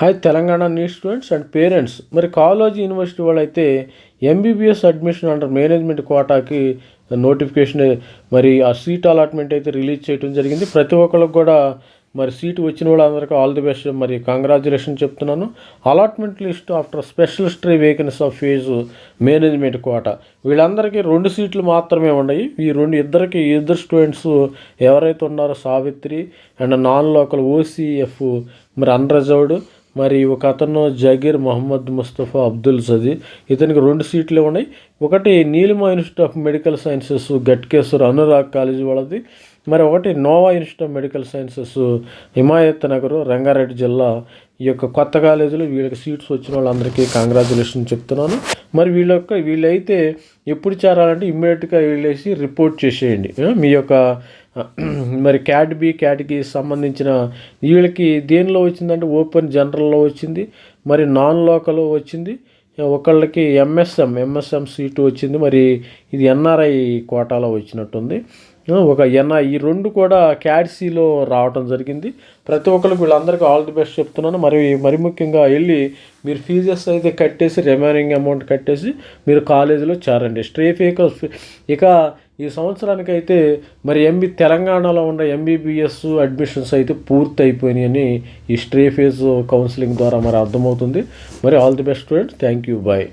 Hi Telangana news students and parents మరి college university వాళ్ళైతే MBBS admission under management కోటాకి notification మరి ఆ సీట్ అలాట్మెంట్ అయితే రిలీజ్ చేయడం జరిగింది. ప్రతి ఒక్కరికి కూడా మరి సీటు వచ్చిన వాళ్ళందరికీ ఆల్ ది బెస్ట్ మరి కంగ్రాచులేషన్ చెప్తున్నాను. Allotment list after specialist vacancy of fee management quota. వీళ్ళందరికీ రెండు సీట్లు మాత్రమే ఉన్నాయి. ఈ రెండు ఇద్దరికి ఇద్దరు స్టూడెంట్స్ ఎవరైతే ఉన్నారో Savitri and non local OCF మరి అన్రిజర్వ్డ్ మరి ఒక అతను జగీర్ మొహమ్మద్ ముస్తఫా అబ్దుల్ సదీ ఇతనికి రెండు సీట్లు ఉన్నాయి. ఒకటి Neelima institute of medical sciences Ghatkesar Anurag college వాళ్ళది. మరి ఒకటి Nova institute of medical sciences Himayatnagar Rangareddy జిల్లా. ఈ యొక్క కొత్త కాలేజీలో వీళ్ళకి సీట్స్ వచ్చిన వాళ్ళందరికీ కంగ్రాచులేషన్ చెప్తున్నాను. మరి వీళ్ళ యొక్క వీళ్ళైతే ఎప్పుడు చేరాలంటే ఇమ్మీడియట్గా వెళ్ళేసి రిపోర్ట్ చేసేయండి. మీ యొక్క మరి క్యాట్ బి క్యాట్కి సంబంధించిన వీళ్ళకి దేనిలో వచ్చిందంటే ఓపెన్ జనరల్లో వచ్చింది మరి నాన్ లోకల్ వచ్చింది ఒకళ్ళకి ఎంఎస్ఎం ఎంఎస్ఎం సీటు వచ్చింది మరి ఇది ఎన్ఆర్ఐ కోటాలో వచ్చినట్టుంది. ఒక ఎన్ఐ ఈ రెండు కూడా క్యాడ్సీలో రావటం జరిగింది. ప్రతి ఒక్కరికి వీళ్ళందరికీ ఆల్ ది బెస్ట్ చెప్తున్నాను. మరి మరి ముఖ్యంగా వెళ్ళి మీరు ఫీజెస్ అయితే కట్టేసి రిమైనింగ్ అమౌంట్ కట్టేసి మీరు కాలేజీలో చేరండి. స్ట్రేఫ్ ఇక ఇక ఈ సంవత్సరానికి అయితే మరి ఎంబీ తెలంగాణలో ఉన్న ఎంబీబీఎస్ అడ్మిషన్స్ అయితే పూర్తి అయిపోయినాయని ఈ స్ట్రే ఫేజ్ కౌన్సిలింగ్ ద్వారా మరి అర్థమవుతుంది. మరి all the best student thank you bye.